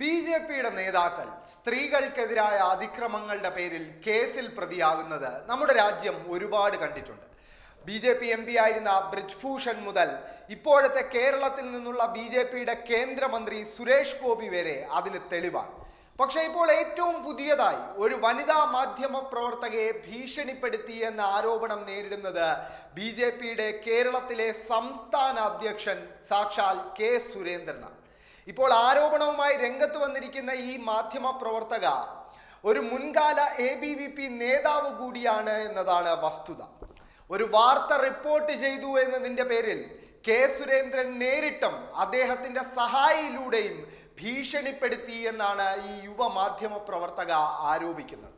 B J പിയുടെ നേതാക്കൾ സ്ത്രീകൾക്കെതിരായ അതിക്രമങ്ങളുടെ പേരിൽ കേസിൽ പ്രതിയാകുന്നത് നമ്മുടെ രാജ്യം ഒരുപാട് കണ്ടിട്ടുണ്ട്. B J P M P ആയിരുന്ന ബ്രിജ്ഭൂഷൺ മുതൽ ഇപ്പോഴത്തെ കേരളത്തിൽ നിന്നുള്ള ബി ജെ പിയുടെ കേന്ദ്രമന്ത്രി സുരേഷ് ഗോപി വരെ അതിന് തെളിവാണ്. പക്ഷേ ഇപ്പോൾ ഏറ്റവും പുതിയതായി ഒരു വനിതാ മാധ്യമ പ്രവർത്തകയെ ഭീഷണിപ്പെടുത്തി എന്ന ആരോപണം നേരിടുന്നത് ബി ജെ പിയുടെ കേരളത്തിലെ സംസ്ഥാന അധ്യക്ഷൻ സാക്ഷാൽ കെ സുരേന്ദ്രനാണ്. ഇപ്പോൾ ആരോപണവുമായി രംഗത്ത് വന്നിരിക്കുന്ന ഈ മാധ്യമ പ്രവർത്തക ഒരു മുൻകാല എ ബി വി പി നേതാവ് കൂടിയാണ് എന്നതാണ് വസ്തുത. ഒരു വാർത്ത റിപ്പോർട്ട് ചെയ്തു എന്നതിന്റെ പേരിൽ കെ സുരേന്ദ്രൻ നേരിട്ടും അദ്ദേഹത്തിന്റെ സഹായിയിലൂടെയും ഭീഷണിപ്പെടുത്തി എന്നാണ് ഈ യുവ മാധ്യമ പ്രവർത്തക ആരോപിക്കുന്നത്.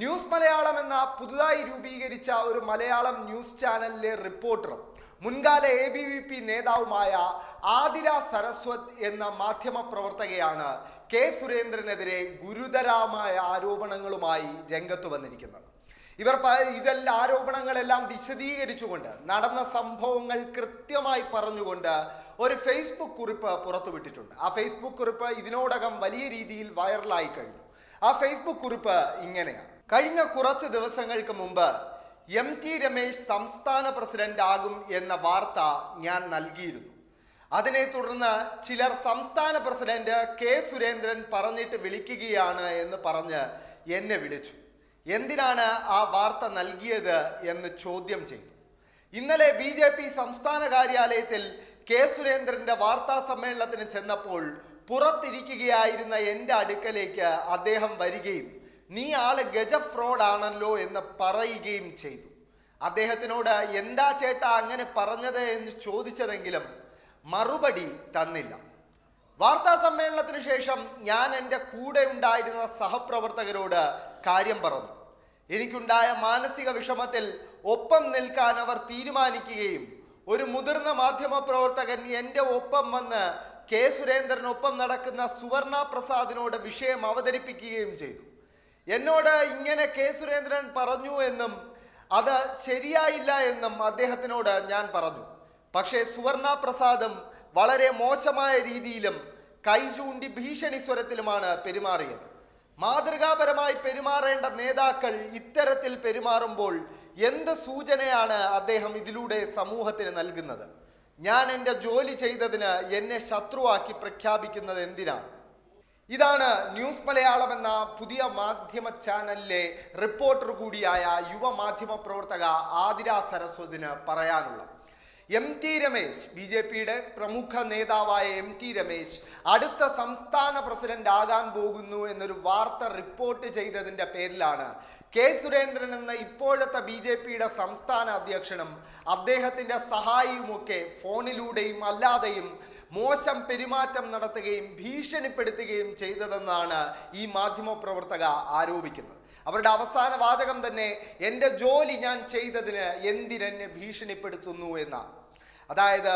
ന്യൂസ് മലയാളം എന്ന പുതുതായി രൂപീകരിച്ച ഒരു മലയാളം ന്യൂസ് ചാനലിലെ റിപ്പോർട്ടറും മുൻകാല എ ബി വി പി നേതാവുമായ ആതിര സരസ്വത് എന്ന മാധ്യമ പ്രവർത്തകയാണ് കെ സുരേന്ദ്രനെതിരെ ഗുരുതരമായ ആരോപണങ്ങളുമായി രംഗത്ത് വന്നിരിക്കുന്നത്. ഇവർ ഇതെല്ലാം ആരോപണങ്ങളെല്ലാം വിശദീകരിച്ചുകൊണ്ട് നടന്ന സംഭവങ്ങൾ കൃത്യമായി പറഞ്ഞുകൊണ്ട് ഒരു ഫേസ്ബുക്ക് കുറിപ്പ് പുറത്തുവിട്ടിട്ടുണ്ട്. ആ ഫേസ്ബുക്ക് കുറിപ്പ് ഇതിനോടകം വലിയ രീതിയിൽ വൈറലായി കഴിഞ്ഞു. ആ ഫേസ്ബുക്ക് കുറിപ്പ് ഇങ്ങനെയാണ്. കഴിഞ്ഞ കുറച്ച് ദിവസങ്ങൾക്ക് മുമ്പ് എം ടി രമേശ് സംസ്ഥാന പ്രസിഡന്റ് ആകും എന്ന വാർത്ത ഞാൻ നൽകിയിരുന്നു. അതിനെ തുടർന്ന് ചിലർ സംസ്ഥാന പ്രസിഡന്റ് കെ സുരേന്ദ്രൻ പറഞ്ഞിട്ട് വിളിക്കുകയാണ് എന്ന് പറഞ്ഞ് എന്നെ വിളിച്ചു. എന്തിനാണ് ആ വാർത്ത നൽകിയത് എന്ന് ചോദ്യം ചെയ്തു. ഇന്നലെ ബി ജെ പി സംസ്ഥാന കാര്യാലയത്തിൽ കെ സുരേന്ദ്രന്റെ വാർത്താ സമ്മേളനത്തിന് ചെന്നപ്പോൾ പുറത്തിരിക്കുകയായിരുന്ന എന്റെ അടുക്കലേക്ക് അദ്ദേഹം വരികയും നീ ആൾ ഗജ ഫ്രോഡ് ആണല്ലോ എന്ന് പറയുകയും ചെയ്തു. അദ്ദേഹത്തിനോട് എന്താ ചേട്ടാ അങ്ങനെ പറഞ്ഞത് എന്ന് ചോദിച്ചതെങ്കിലും മറുപടി തന്നില്ല. വാർത്താ സമ്മേളനത്തിന് ശേഷം ഞാൻ എന്റെ കൂടെ ഉണ്ടായിരുന്ന സഹപ്രവർത്തകരോട് കാര്യം പറഞ്ഞു. എനിക്കുണ്ടായ മാനസിക വിഷമത്തിൽ ഒപ്പം നിൽക്കാൻ അവർ തീരുമാനിക്കുകയും ഒരു മുതിർന്ന മാധ്യമ പ്രവർത്തകൻ എന്റെ ഒപ്പം വന്ന് കെ സുരേന്ദ്രനൊപ്പം നടക്കുന്ന സുവർണ പ്രസാദിനോട് വിഷയം അവതരിപ്പിക്കുകയും ചെയ്തു. എന്നോട് ഇങ്ങനെ കെ സുരേന്ദ്രൻ പറഞ്ഞു എന്നും അത് ശരിയായില്ല എന്നും അദ്ദേഹത്തിനോട് ഞാൻ പറഞ്ഞു. പക്ഷേ സുവർണ പ്രസാദും വളരെ മോശമായ രീതിയിലും കൈ ചൂണ്ടി ഭീഷണി സ്വരത്തിലുമാണ് പെരുമാറിയത്. മാതൃകാപരമായി പെരുമാറേണ്ട നേതാക്കൾ ഇത്തരത്തിൽ പെരുമാറുമ്പോൾ എന്ത് സൂചനയാണ് അദ്ദേഹം ഇതിലൂടെ സമൂഹത്തിന് നൽകുന്നത്? ഞാൻ എന്റെ ജോലി ചെയ്തതിന് എന്നെ ശത്രുവാക്കി പ്രഖ്യാപിക്കുന്നത് എന്തിനാണ്? ഇതാണ് ന്യൂസ് മലയാളം എന്ന പുതിയ മാധ്യമ ചാനലിലെ റിപ്പോർട്ടർ കൂടിയായ യുവ മാധ്യമ പ്രവർത്തക ആതിര സരസ്വതിന് പറയാനുള്ളത്. M T Ramesh B J പിയുടെ പ്രമുഖ നേതാവായ എം ടി രമേശ് അടുത്ത സംസ്ഥാന പ്രസിഡന്റ് ആകാൻ പോകുന്നു എന്നൊരു വാർത്ത റിപ്പോർട്ട് ചെയ്തതിന്റെ പേരിലാണ് കെ സുരേന്ദ്രൻ എന്ന ഇപ്പോഴത്തെ ബി ജെ പിയുടെ സംസ്ഥാന അധ്യക്ഷനും അദ്ദേഹത്തിന്റെ സഹായിയുമൊക്കെ ഫോണിലൂടെയും അല്ലാതെയും മോശം പെരുമാറ്റം നടത്തുകയും ഭീഷണിപ്പെടുത്തുകയും ചെയ്തതെന്നാണ് ഈ മാധ്യമ പ്രവർത്തക ആരോപിക്കുന്നത്. അവരുടെ അവസാന വാചകം തന്നെ എന്റെ ജോലി ഞാൻ ചെയ്തതിന് എന്തിനെന്നെ ഭീഷണിപ്പെടുത്തുന്നു എന്നാണ്. അതായത്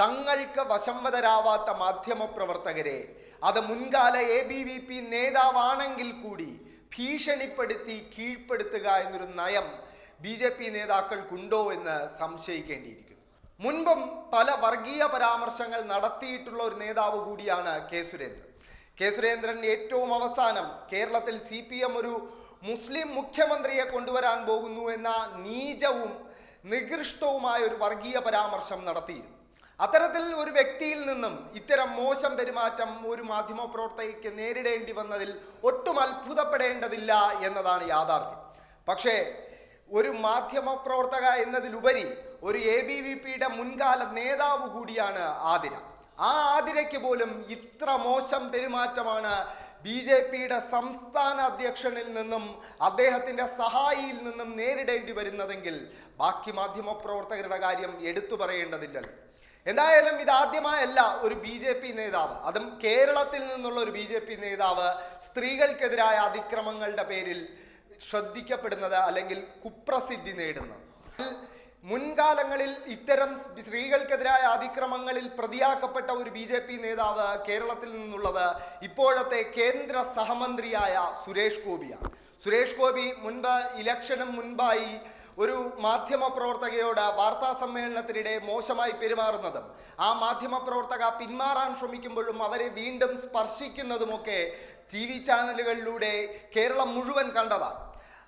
തങ്ങൾക്ക് വശംവതരാവാത്ത മാധ്യമപ്രവർത്തകരെ അത് മുൻകാല എ ബി വി പി നേതാവാണെങ്കിൽ കൂടി ഭീഷണിപ്പെടുത്തി കീഴ്പ്പെടുത്തുക എന്നൊരു നയം ബി ജെ പി നേതാക്കൾക്കുണ്ടോ എന്ന് സംശയിക്കേണ്ടിയിരിക്കുന്നു. മുൻപും പല വർഗീയ പരാമർശങ്ങൾ നടത്തിയിട്ടുള്ള ഒരു നേതാവ് കൂടിയാണ് കെ സുരേന്ദ്രൻ. കെ സുരേന്ദ്രൻ ഏറ്റവും അവസാനം കേരളത്തിൽ സി പി എം ഒരു മുസ്ലിം മുഖ്യമന്ത്രിയെ കൊണ്ടുവരാൻ പോകുന്നു എന്ന നീചവും നികൃഷ്ടവുമായ ഒരു വർഗീയ പരാമർശം നടത്തിയിരുന്നു. അത്തരത്തിൽ ഒരു വ്യക്തിയിൽ നിന്നും ഇത്തരം മോശം പെരുമാറ്റം ഒരു മാധ്യമ പ്രവർത്തകയ്ക്ക് നേരിടേണ്ടി വന്നതിൽ ഒട്ടും അത്ഭുതപ്പെടേണ്ടതില്ല എന്നതാണ് യാഥാർത്ഥ്യം. പക്ഷേ ഒരു മാധ്യമപ്രവർത്തക എന്നതിലുപരി ഒരു എ ബി വി പിയുടെ മുൻകാല നേതാവ് കൂടിയാണ് ആതിര. ആ ആതിരയ്ക്ക് പോലും ഇത്ര മോശം പെരുമാറ്റമാണ് ബി ജെ പിയുടെ സംസ്ഥാന അധ്യക്ഷനിൽ നിന്നും അദ്ദേഹത്തിന്റെ സഹായിയിൽ നിന്നും നേരിടേണ്ടി വരുന്നതെങ്കിൽ ബാക്കി മാധ്യമ പ്രവർത്തകരുടെ കാര്യം എടുത്തു പറയേണ്ടതില്ലല്ലോ. എന്തായാലും ഇതാദ്യമായല്ല ഒരു ബി ജെ പി നേതാവ്. അതും കേരളത്തിൽ നിന്നുള്ള ഒരു ബി ജെ പി നേതാവ് സ്ത്രീകൾക്കെതിരായ അതിക്രമങ്ങളുടെ പേരിൽ ശ്രദ്ധിക്കപ്പെടുന്നത് അല്ലെങ്കിൽ കുപ്രസിദ്ധി നേടുന്നത്. മുൻകാലങ്ങളിൽ ഇത്തരം സ്ത്രീകൾക്കെതിരായ അതിക്രമങ്ങളിൽ പ്രതിയാക്കപ്പെട്ട ഒരു ബി ജെ പി നേതാവ് കേരളത്തിൽ നിന്നുള്ളത് ഇപ്പോഴത്തെ കേന്ദ്ര സഹമന്ത്രിയായ സുരേഷ് ഗോപിയാണ്. സുരേഷ് ഗോപി മുൻപ് ഇലക്ഷനും മുൻപായി ഒരു മാധ്യമ പ്രവർത്തകയോട് വാർത്താ സമ്മേളനത്തിനിടെ മോശമായി പെരുമാറുന്നതും ആ മാധ്യമ പ്രവർത്തക പിന്മാറാൻ ശ്രമിക്കുമ്പോഴും അവരെ വീണ്ടും സ്പർശിക്കുന്നതുമൊക്കെ ടി വി ചാനലുകളിലൂടെ കേരളം മുഴുവൻ കണ്ടതാണ്.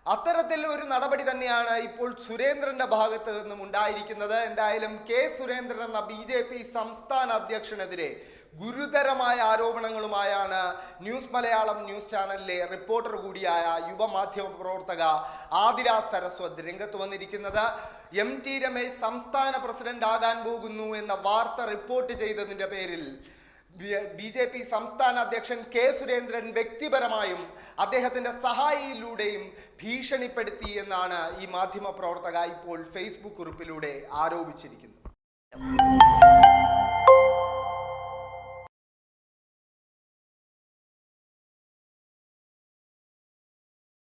അത്തരത്തിൽ ഒരു നടപടി തന്നെയാണ് ഇപ്പോൾ സുരേന്ദ്രന്റെ ഭാഗത്ത് നിന്നും ഉണ്ടായിരിക്കുന്നത്. എന്തായാലും കെ സുരേന്ദ്രൻ എന്ന ബി ജെ പി സംസ്ഥാന അധ്യക്ഷനെതിരെ ഗുരുതരമായ ആരോപണങ്ങളുമായാണ് ന്യൂസ് മലയാളം ന്യൂസ് ചാനലിലെ റിപ്പോർട്ടർ കൂടിയായ യുവമാധ്യമ പ്രവർത്തക ആതിര സരസ്വത് രംഗത്ത് വന്നിരിക്കുന്നത്. എം ടി രമേശ് സംസ്ഥാന പ്രസിഡന്റ് ആകാൻ പോകുന്നു എന്ന വാർത്ത റിപ്പോർട്ട് ചെയ്തതിന്റെ പേരിൽ ബി ജെ പി സംസ്ഥാന അധ്യക്ഷൻ കെ സുരേന്ദ്രൻ വ്യക്തിപരമായും അദ്ദേഹത്തിന്റെ സഹായിയിലൂടെയും ഭീഷണിപ്പെടുത്തി എന്നാണ് ഈ മാധ്യമ പ്രവർത്തക ഇപ്പോൾ ഫേസ്ബുക്ക് കുറിപ്പിലൂടെ ആരോപിച്ചിരിക്കുന്നത്.